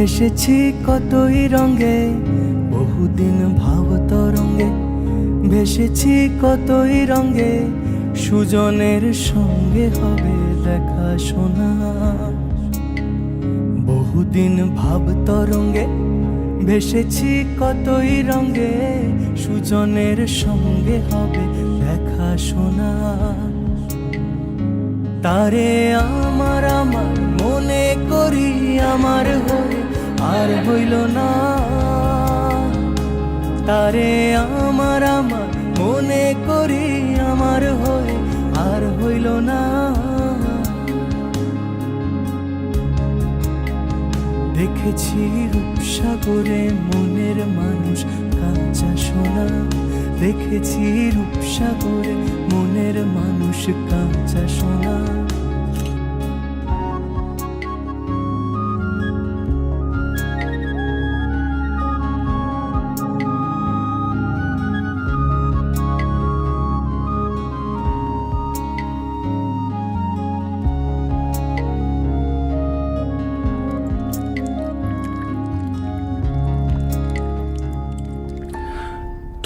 ভেসেছি কতই রঙে, বহুদিন ভাব তরঙ্গে। ভেসেছি কতই রঙে, সুজনের সঙ্গে হবে দেখা শোনা। বহুদিন ভাব তরঙ্গে, ভেসেছি কতই রঙে, সুজনের সঙ্গে হবে দেখা শোনা। তারে আমার আমার মনে করি আমার হয়ে আর হইল না। তারে আমার আমার মনে করি আমার হয়ে আর হইল না। দেখেছি রূপসাগরে মনের মানুষ কাঁচা সোনা। দেখেছি রূপসাগরে মনের মানুষ কাঁচা সোনা।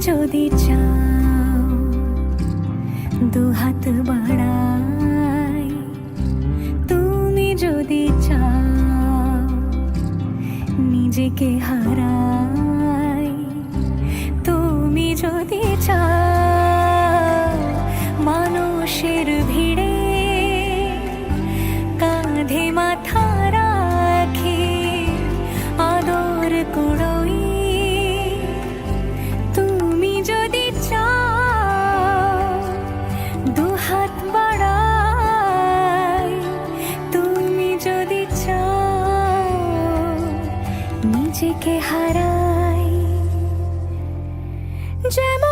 যদি চাও দু হাত বাড়াই। তুমি যদি চাও নিজেকে হারাই। তুমি যদি চাও নিজেকে হারাই। যেমন